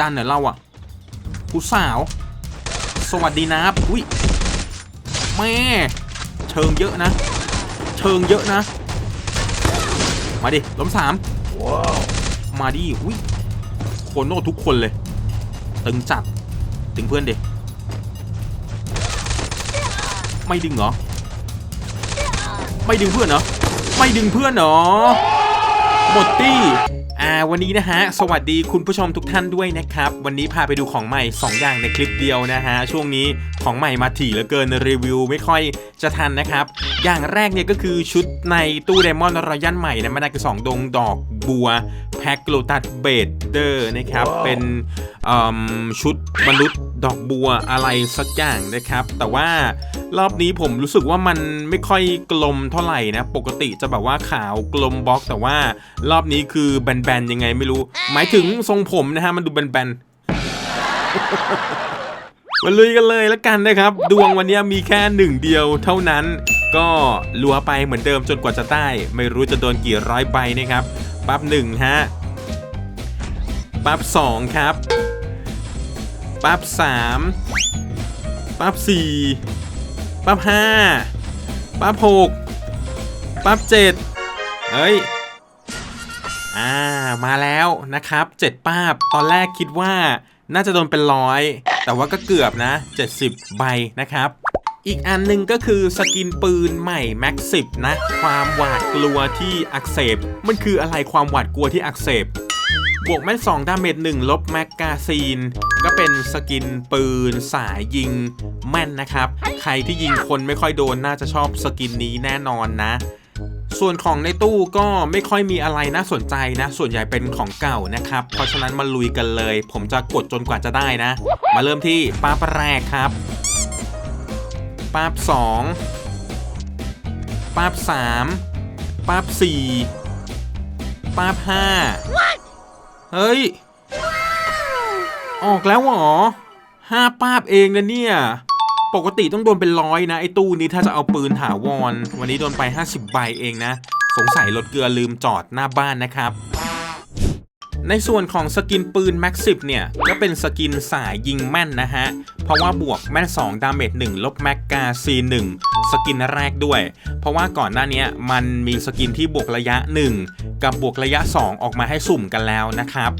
ดันเหรอเราอะผู้สาว สวัสดีนะครับอุ้ยแม่เชิงเยอะนะ เชิงเยอะนะ มาดิล้มสามมาดิอุ้ยโคโน่ทุกคนเลย ตึงจัดตึงเพื่อนเดิไม่ดึงเหรอ ไม่ดึงเพื่อนเหรอ ไม่ดึงเพื่อนเหรอหมดตี้ อ่าวันนี้นะฮะ สวัสดีคุณผู้ชมทุกท่านด้วยนะครับ วันนี้พาไปดูของใหม่ 2 อย่างในคลิปเดียวนะฮะ ช่วงนี้ของใหม่มาถี่เหลือเกินรีวิวไม่ค่อยจะทันนะครับ อย่างแรกเนี่ยก็คือชุดในตู้เดมอนรอยัลใหม่นะมันได้คือ2ดงดอกบัว แพ็กโลตัสเบดเดอร์นะครับ เป็นอืมชุดมนุษย์ดอกบัวอะไรสักอย่างนะครับ แต่ว่ารอบนี้ผมรู้สึกว่ามันไม่ค่อยกลมเท่าไหร่นะ ปกติจะแบบว่าขาวกลมบล็อก แต่ว่ารอบนี้คือแบนๆยังไงไม่รู้ หมายถึงทรงผมนะฮะมันดูแบนๆมาลุยกันเลยแล้วกันนะครับ ดวงวันนี้มีแค่หนึ่งเดียวเท่านั้น ก็ลัวไปเหมือนเดิมจนกว่าจะได้ ไม่รู้จะโดนกี่ร้อยใบนะครับปั๊บหนึ่งฮะปั๊บสองครับปั๊บสามปั๊บสี่ปั๊บห้าปั๊บหกปั๊บเจ็ดเฮ้ย อ่ามาแล้วนะครับเจ็ดป้าบ ตอนแรกคิดว่าน่าจะโดนเป็นร้อย แต่ว่าก็เกือบนะ 70 ใบนะครับ อีกอันหนึ่งก็คือสกินปืนใหม่ Max 10นะ ความหวาดกลัวที่อักเสบ มันคืออะไรความหวาดกลัวที่อักเสบบวกแม่น2ดาเมจ1ลบแมกกาซีน ก็เป็นสกินปืนสายยิงแม่นนะครับ ใครที่ยิงคนไม่ค่อยโดนน่าจะชอบสกินนี้แน่นอนนะ ส่วนของในตู้ก็ไม่ค่อยมีอะไรน่าสนใจนะ ส่วนใหญ่เป็นของเก่านะครับ เพราะฉะนั้นมาลุยกันเลย ผมจะกดจนกว่าจะได้นะ มาเริ่มที่ป้าบแรกครับป้าบสองป้าบสามป้าบสี่ป้าบห้าเฮ้ย ออกแล้วเหรอห้าป้าบเองนะเนี่ย ปกติต้องโดนเป็นร้อยนะ ไอ้ตู้นี้ถ้าจะเอาปืนถาวร วันนี้โดนไป 50 ใบเองนะ สงสัยรถเกลือลืมจอดหน้าบ้านนะครับ ในส่วนของสกินปืนแม็กซิปเนี่ย ก็เป็นสกินสายยิงแม่นนะฮะ เพราะว่าบวกแม่น 2 ดาเมจ1ลบแมกกาซี1 สกินแรกด้วย เพราะว่าก่อนหน้านี้มันมีสกินที่บวกระยะ 1 กับบวกระยะ 2 ออกมาให้สุ่มกันแล้วนะครับ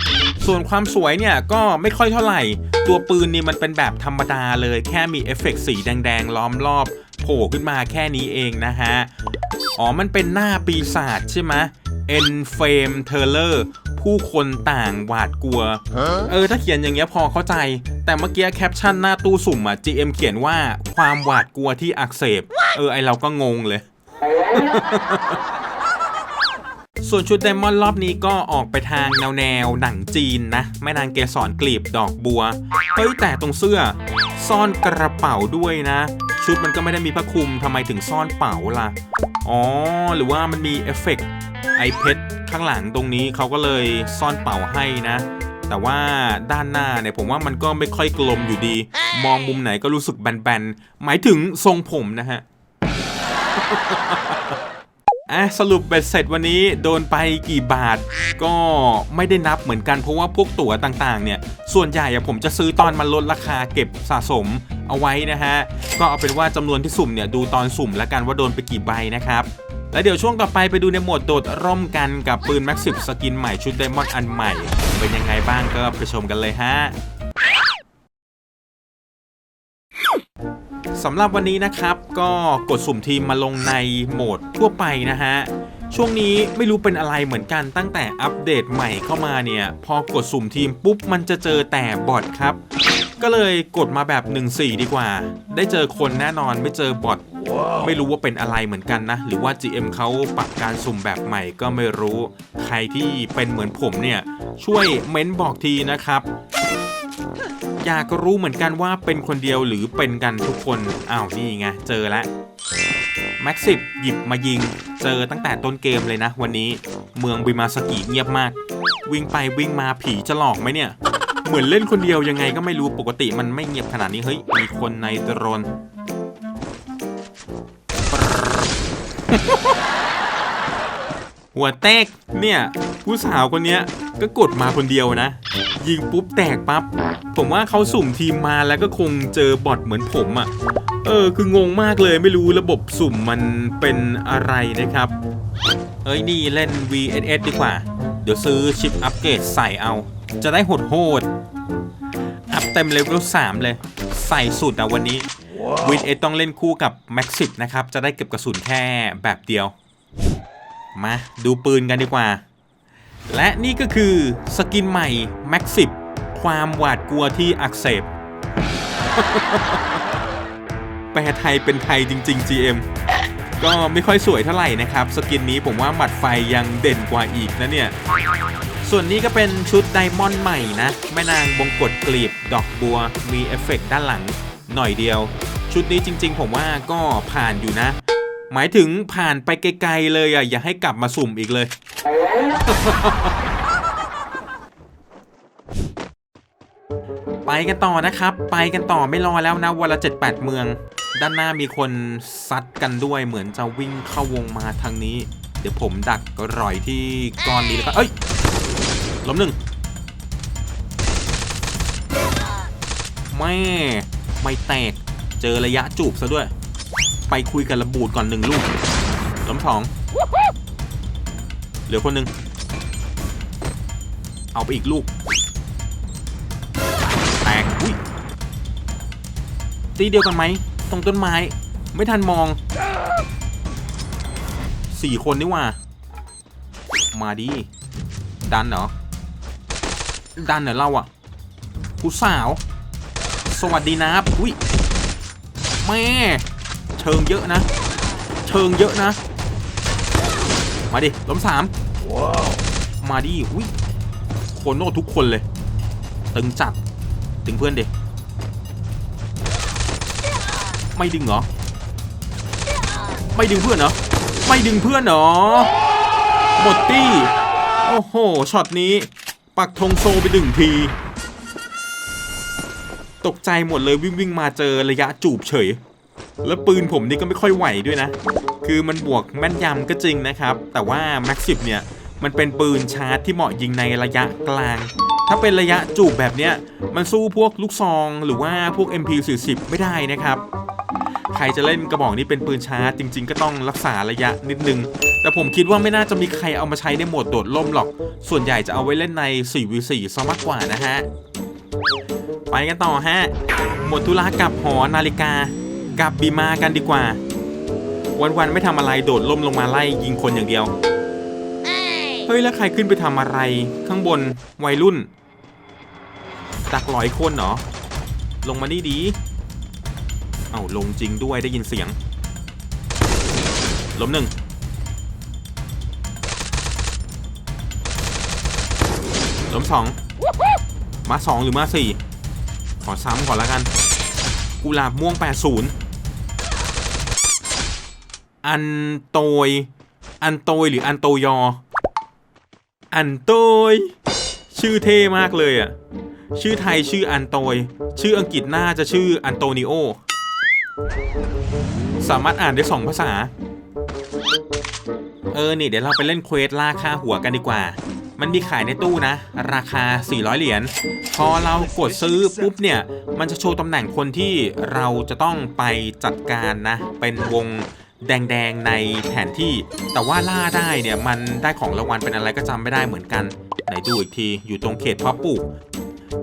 ส่วนความสวยเนี่ยก็ไม่ค่อยเท่าไหร่ ตัวปืนนี่มันเป็นแบบธรรมดาเลยแค่มีเอฟเฟกต์สีแดงๆ ล้อมรอบโผล่ขึ้นมาแค่นี้เองนะฮะ อ๋อมันเป็นหน้าปีศาจใช่ไหม e n f a m e t e r r o r ผู้คนต่างหวาดกลัว เออ ถ้าเขียนอย่างเงี้ยพอเข้าใจ แต่เมื่อกี้แคปชั่นหน้าตู้สุ่มอะ GM เขียนว่าความหวาดกลัวที่อักเสบ เออไอเราก็งงเลย ส่วนชุดไดมอนด์รอบนี้ก็ออกไปทางแนวแนวหนังจีนนะแม่นางเกสรกลีบดอกบัว เฮ้ยแต่ตรงเสื้อ ซ่อนกระเป๋าด้วยนะ ชุดมันก็ไม่ได้มีผ้าคลุมทำไมถึงซ่อนเป๋าล่ะ อ๋อ หรือว่ามันมีเอฟเฟกต์ไอเพชรข้างหลังตรงนี้เขาก็เลยซ่อนเป๋าให้นะแต่ว่าด้านหน้าเนี่ยผมว่ามันก็ไม่ค่อยกลมอยู่ดี มองมุมไหนก็รู้สึกแบนๆ หมายถึงทรงผมนะฮะ อะสรุปเบ็ดเสร็จวันนี้โดนไปกี่บาท ก็ไม่ได้นับเหมือนกันเพราะว่าพวกตั๋วต่างๆ เนี่ย ส่วนใหญ่ผมจะซื้อตอนมันลดราคาเก็บสะสมเอาไว้นะฮะ ก็เอาเป็นว่าจำนวนที่สุ่มเนี่ยดูตอนสุ่มแล้วกันว่าโดนไปกี่ใบนะครับแล้วเดี๋ยวช่วงต่อไปไปดูในโหมดโดดร่มกันกับปืนแม็กซิสกินใหม่ชุดไดมอนด์อันใหม่ เป็นยังไงบ้างก็ไปชมกันเลยฮะ สำหรับวันนี้นะครับ ก็กดสุ่มทีมมาลงในโหมดทั่วไปนะฮะช่วงนี้ไม่รู้เป็นอะไรเหมือนกันตั้งแต่อัปเดตใหม่เข้ามาเนี่ย พอกดสุ่มทีมปุ๊บมันจะเจอแต่บอทครับ ก็เลยกดมาแบบ 1-4 ดีกว่า ได้เจอคนแน่นอนไม่เจอบอทไม่รู้ว่าเป็นอะไรเหมือนกันนะ หรือว่า GM เขาปรับการสุ่มแบบใหม่ก็ไม่รู้ ใครที่เป็นเหมือนผมเนี่ย ช่วยเม้นบอกทีนะครับ อยากรู้เหมือนกันว่าเป็นคนเดียวหรือเป็นกันทุกคน อ้าวนี่ไง เจอแล้วแม็กซิบหยิบมายิง เจอตั้งแต่ต้นเกมเลยนะ วันนี้เมืองบิมาสกิเงียบมาก วิ่งไปวิ่งมาผีจะหลอกไหมเนี่ย เหมือนเล่นคนเดียวยังไงก็ไม่รู้ปกติมันไม่เงียบขนาดนี้ เฮ้ย มีคนในโดรนหัวเต๊กเนี่ย ผู้สาวคนเนี้ย ก็กดมาคนเดียวนะ ยิงปุ๊บแตกปั๊บผมว่าเขาสุ่มทีมมาแล้วก็คงเจอบอทเหมือนผมอะ่ะ เออ คืองงมากเลยไม่รู้ระบบสุ่มมันเป็นอะไรนะครับ เอ้ยนี่เล่น VSS ดีกว่า เดี๋ยวซื้อชิปอัปเกรดใส่เอา จะได้โหดโหดๆอัพเต็มเลเวล3เลย ใส่สุดอะวันนี้วินเอต้องเล่นคู่กับแม็กซินะครับ จะได้เก็บกระสุนแค่แบบเดียว มาดูปืนกันดีกว่า และนี่ก็คือสกินใหม่แม็กซิความหวาดกลัวที่อักเสบ แปลไทยเป็นไทยจริง ๆ GM ก็ไม่ค่อยสวยเท่าไหร่นะครับ สกินนี้ผมว่าหมัดไฟยังเด่นกว่าอีกนะเนี่ย ส่วนนี้ก็เป็นชุดไดมอนด์ใหม่นะ แม่นางบงกฎกลีบดอกบัว มีเอฟเฟกต์ด้านหลังหน่อยเดียว ชุดนี้จริง ๆ ผมว่าก็ผ่านอยู่นะ หมายถึงผ่านไปไกลๆเลยอะอย่าให้กลับมาสุ่มอีกเลย ไปกันต่อนะครับ ไปกันต่อไม่รอแล้วนะวันละ7-8 เมือง ด้านหน้ามีคนซัดกันด้วยเหมือนจะวิ่งเข้าวงมาทางนี้ เดี๋ยวผมดักรอยที่ก้อนนี้แล้วก็เอ้ยล้มหนึ่งแม่ไม่แตกเจอระยะจูบซะด้วย ไปคุยกับระบูดก่อนหนึ่งลูกล้มสอง ลือคนหนึ่งเอาไปอีกลูก แตก อุ้ย ตีเดียวกันไหม ตรงต้นไม้ ไม่ทันมอง สี่คนนี่ว่า มาดิ ดันเหรอ ดันเหรอเราอะผู้สาว สวัสดีนะครับ อุ้ย แม่ เชิงเยอะนะ เชิงเยอะนะ มาดิ ล้มสาม มาดิอุ้ยโคโน่ทุกคนเลย ตึงจัดตึงเพื่อนเด็ไม่ดึงเหรอ ไม่ดึงเพื่อนเหรอ ไม่ดึงเพื่อนเหรอหมดตี้ โอ้โห ช็อตนี้ ปักธงโซไปดึงที ตกใจหมดเลยวิ่งวิ่งมาเจอระยะจูบเฉย แล้วปืนผมนี่ก็ไม่ค่อยไหวด้วยนะ คือมันบวกแม่นยำก็จริงนะครับ แต่ว่าแม็กซิเนี่ย มันเป็นปืนชาร์จที่เหมาะยิงในระยะกลาง ถ้าเป็นระยะจูบแบบเนี้ยมันสู้พวกลูกซอง หรือว่าพวก MP40 ไม่ได้นะครับ ใครจะเล่นกระบอกนี้เป็นปืนชาร์จจริง ๆ ก็ต้องรักษาระยะนิดนึง แต่ผมคิดว่าไม่น่าจะมีใครเอามาใช้ในโหมดโดดล่มหรอก ส่วนใหญ่จะเอาไว้เล่นใน 4v4 ซะมากกว่านะฮะไปกันต่อฮะ หมดธุระกับหอนาฬิกากับบีมากันดีกว่า วันๆไม่ทำอะไรโดดล่มลงมาไล่ยิงคนอย่างเดียว เฮ้ยแล้วใครขึ้นไปทำอะไรข้างบนวัยรุ่น ดักหลอยคนเหรอ ลงมานี่ดี เอาลงจริงด้วยได้ยินเสียง ล้มหนึ่งล้มสองมาสองหรือมาสี่ขอซ้ำก่อนล้วกัน กุหลาบม่วง 80 อันโตย อันโตยหรืออันโตยอ อันโตย ชื่อเท่มากเลยอะ ชื่อไทยชื่ออันโตย ชื่ออังกฤษน่าจะชื่ออันโตนิโอ สามารถอ่านได้สองภาษา เออ นี่เดี๋ยวเราไปเล่นเควสล่าค่าหัวกันดีกว่า มันมีขายในตู้นะ ราคา 400 เหรียญ พอเรากดซื้อปุ๊บเนี่ย มันจะโชว์ตำแหน่งคนที่เราจะต้องไปจัดการนะ เป็นวง แดงๆในแผนที่ แต่ว่าล่าได้เนี่ยมันได้ของรางวัลเป็นอะไรก็จำไม่ได้เหมือนกัน ไหนดูอีกทีอยู่ตรงเขตเพาะปลูก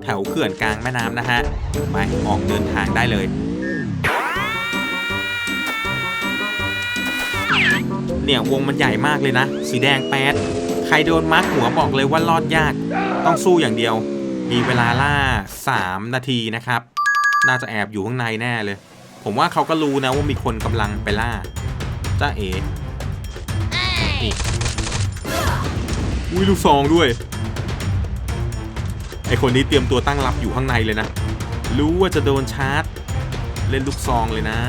แถวเขื่อนกลางแม่น้ำนะฮะไปออกเดินทางได้เลยเนี่ยวงมันใหญ่มากเลยนะ สีแดงแป๊ดใครโดนมาร์กหัวบอกเลยว่ารอดยาก ต้องสู้อย่างเดียว มีเวลาล่า 3 นาทีนะครับ น่าจะแอบอยู่ข้างในแน่เลย ผมว่าเขาก็รู้นะว่ามีคนกำลังไปล่า จ้าเอ๋นี่อุ้ยลูกซองด้วย ไอคนนี้เตรียมตัวตั้งรับอยู่ข้างในเลยนะ รู้ว่าจะโดนชาร์จ เล่นลูกซองเลยนะ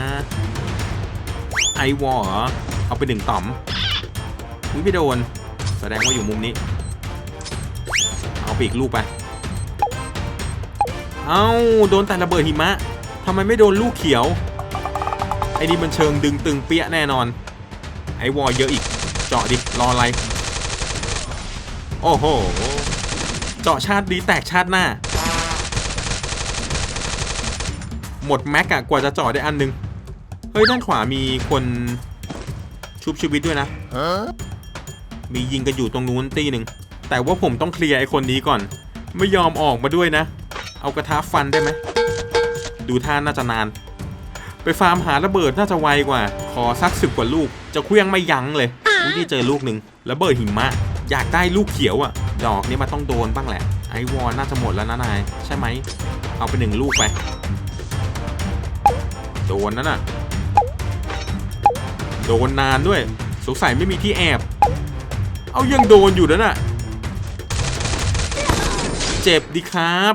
ไอวอลเหรอ เอาไปหนึ่งต่อมอุ้ยไม่โดน แสดงว่าอยู่มุมนี้ เอาไปอีกลูกไป เอา้า โดนแต่ระเบิดหิมะทำไมไม่โดนลูกเขียว ไอ้นี่มันเชิงดึงตึงเปี้ยแน่นอน ไอ้วอลเยอะอีก เจาะดิ รออะไร โอ้โห เจาะชาติดีแตกชาติหน้า หมดแม็กอะกว่าจะเจาะได้อันหนึง เฮ้ย ด้านขวามีคนชุบชีวิตด้วยนะ มียิงกันอยู่ตรงนู้นตีหนึ่ง แต่ว่าผมต้องเคลียร์ไอ้คนนี้ก่อน ไม่ยอมออกมาด้วยนะ เอากระทะฟันได้ไหม ดูท่าน่าจะนาน ไปฟาร์มหาระเบิดน่าจะไวกว่า ขอสักสิบกว่าลูก จะเคลี้ยงไม่ยั้งเลยอุ้ยนี่เจอลูกหนึ่งระเบิดหิมะ อยากได้ลูกเขียวอะ่ะ ดอกนี้มันต้องโดนบ้างแหละ ไอวอลน่าจะหมดแล้วนะนาย ใช่ไหม เอาไปหนึ่งลูกไป โดนนั่นน่ะ โดนนานด้วย สงสัยไม่มีที่แอบ เอายังโดนอยู่นั่นน่ะ เจ็บดีครับ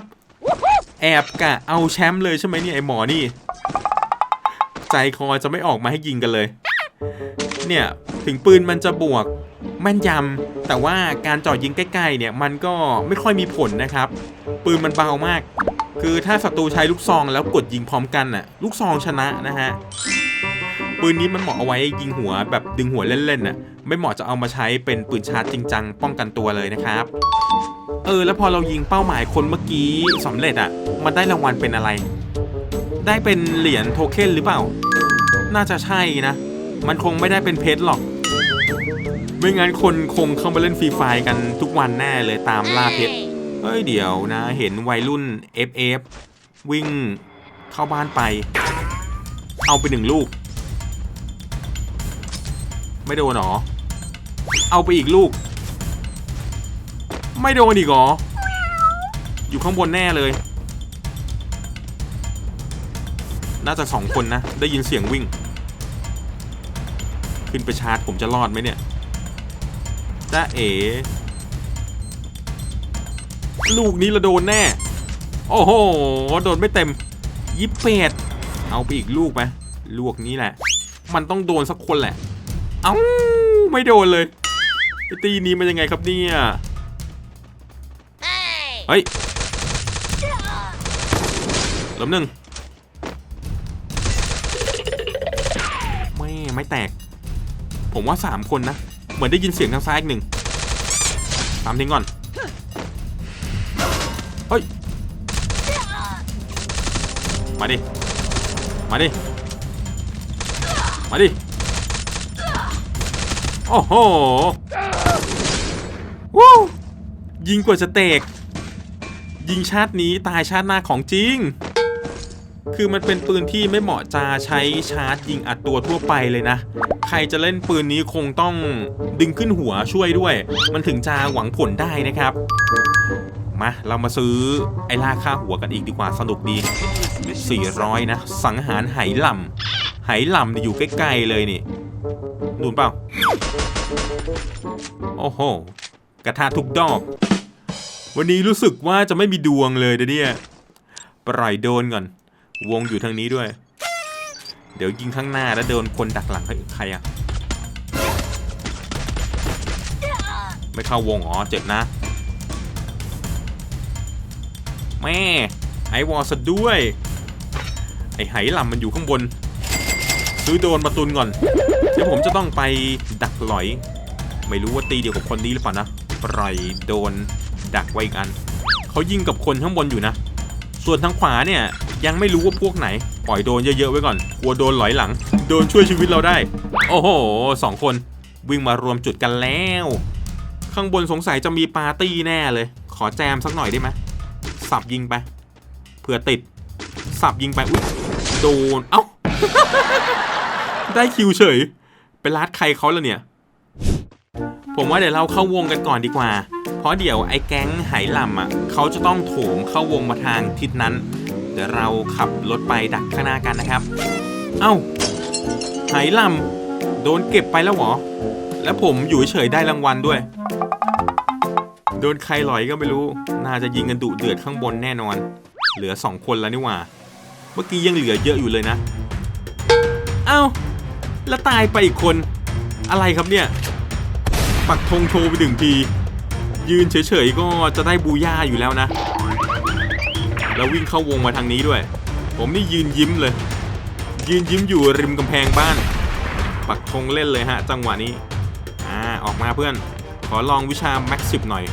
แอบกะเอาแชมป์เลยใช่ไหมเนี่ยไอหมอนี่ ใจคอจะไม่ออกมาให้ยิงกันเลย เนี่ยถึงปืนมันจะบวกแม่นยำแต่ว่าการจ่อยิงใกล้ๆเนี่ยมันก็ไม่ค่อยมีผลนะครับ ปืนมันเบามาก คือถ้าศัตรูใช้ลูกซองแล้วกดยิงพร้อมกันน่ะลูกซองชนะนะฮะปืนนี้มันเหมาะเอาไว้ยิงหัวแบบดึงหัวเล่นๆน่ะไม่เหมาะจะเอามาใช้เป็นปืนชาร์จจริงจังป้องกันตัวเลยนะครับ เออแล้วพอเรายิงเป้าหมายคนเมื่อกี้สำเร็จอะ่ะมันได้รางวัลเป็นอะไร ได้เป็นเหรียญโทเค็นหรือเปล่า น่าจะใช่นะ มันคงไม่ได้เป็นเพชรหรอก ไม่งั้นคนคงเข้ามาเล่นฟรีไฟร์กันทุกวันแน่เลยตามล่าเพชร เฮ้ยเดี๋ยวนะ เห็นวัยรุ่น FF วิ่งเข้าบ้านไป เอาไปหนึ่งลูก ไม่โดนหรอ เอาไปอีกลูก ไม่โดนอีกหรอ อยู่ข้างบนแน่เลย น่าจะสองคนนะ ได้ยินเสียงวิ่ง ขึ้นไปชาร์จผมจะรอดไหมเนี่ยจ้าเอ๋ลูกนี้เราโดนแน่ โอ้โห โดนไม่เต็มยิบเปดเอาไปอีกลูกไหมลูกนี้แหละ มันต้องโดนสักคนแหละ เอ้า ไม่โดนเลยไอตีนี้มันยังไงครับเนี่ย เฮ้ยล้มหนึ่งไม่ไม่แตก ผมว่าสามคนนะ เหมือนได้ยินเสียงทางซ้ายอีกหนึ่งตามทิ้งก่อน เฮ้ย มาดิ มาดิ มาดิ โอ้โหวู้ยิงกว่าจะเตก ยิงชาตินี้ตายชาติหน้าของจริง คือมันเป็นปืนที่ไม่เหมาะจะใช้ชาร์จยิงอัดตัวทั่วไปเลยนะ ใครจะเล่นปืนนี้คงต้องดึงขึ้นหัวช่วยด้วย มันถึงจะหวังผลได้นะครับ มาเรามาซื้อไอ้ล่าค่าหัวกันอีกดีกว่าสนุกดี 400 นะ สังหารไหหลำไหหลำอยู่ใกล้ๆเลยนี่นูนเปล่า โอ้โห กระทะทุกดอก วันนี้รู้สึกว่าจะไม่มีดวงเลยนะเนี่ยปล่อยโดนก่อน วงอยู่ทางนี้ด้วย เดี๋ยวยิงข้างหน้าแล้วโดนคนดักหลังใครอะไม่เข้าวงอ๋อเจ็บนะ แม่ ไอวอลสดด้วย ไอไหหลำมันอยู่ข้างบน ซื้อโดนมาตุนก่อน เดี๋ยวผมจะต้องไปดักหลอย ไม่รู้ว่าตีเดียวกับคนนี้หรือเปล่านะปล่อยโดนดักไว้อีกอัน เขายิงกับคนข้างบนอยู่นะ ส่วนทางขวาเนี่ยยังไม่รู้ว่าพวกไหน ปล่อยโดนเยอะๆไว้ก่อนกลัวโดนหลอยหลัง โดนช่วยชีวิตเราได้ โอ้โหสองคน วิ่งมารวมจุดกันแล้ว ข้างบนสงสัยจะมีปาร์ตี้แน่เลย ขอแจมสักหน่อยได้ไหมสับยิงไปเผื่อติด สับยิงไปอุ๊ยโดน เอ้า ได้คิวเฉย ไปลัดใครเขาแล้วเนี่ย ผมว่าเดี๋ยวเราเข้าวงกันก่อนดีกว่า เพราะเดี๋ยวไอ้แก๊งไหหลำอะเขาจะต้องโถมเข้าวงมาทางทิศนั้น เดี๋ยวเราขับรถไปดักข้างหน้ากันนะครับ เอ้าไหหลำโดนเก็บไปแล้วเหรอ แล้วผมอยู่เฉยได้รางวัลด้วย โดนใครหลอยก็ไม่รู้ น่าจะยิงกันดุเดือดข้างบนแน่นอน เหลือสองคนแล้วนี่หว่า เมื่อกี้ยังเหลือเยอะอยู่เลยนะ เอ้า แล้วตายไปอีกคน อะไรครับเนี่ย ปักธงโชว์ไปหนึ่งที ยืนเฉยๆก็จะได้บูย่าอยู่แล้วนะ แล้ววิ่งเข้าวงมาทางนี้ด้วย ผมนี่ยืนยิ้มเลย ยืนยิ้มอยู่ริมกำแพงบ้าน ปักธงเล่นเลยฮะ จังหวะนี้อ่าออกมาเพื่อน ขอลองวิชาแม็กซิบหน่อย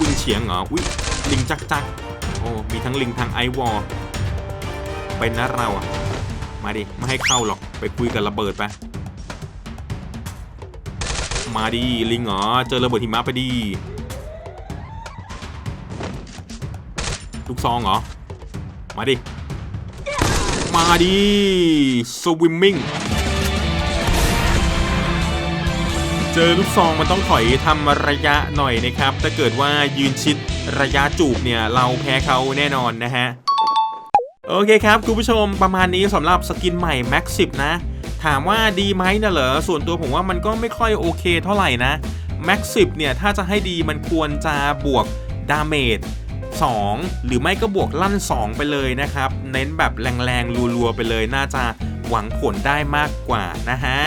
วิ่งเฉียงเหรออุ้ยลิงจักจักโอ้มีทั้งลิงทั้งไอวอลเป็นนะเราอะมาดิ ไม่ให้เข้าหรอกไปคุยกับระเบิดไป มาดิลิงเหรอเจอระเบิดหิมะไปดีลูกซองเหรอ มาดิ มาดิสวิมมิ่งเจอลูกซองมันต้องถอยทำระยะหน่อยนะครับ ถ้าเกิดว่ายืนชิดระยะจูบเนี่ย เราแพ้เขาแน่นอนนะฮะ โอเคครับ คุณผู้ชมประมาณนี้สำหรับสกินใหม่ Max 10 นะ ถามว่าดีไหมนะเหรอส่วนตัวผมว่ามันก็ไม่ค่อยโอเคเท่าไหร่นะ Max 10เนี่ยถ้าจะให้ดีมันควรจะบวกดาเมจ2 หรือไม่ก็บวกลั่น 2 ไปเลยนะครับ เน้นแบบแรงๆรัวๆไปเลยน่าจะหวังผลได้มากกว่านะฮะ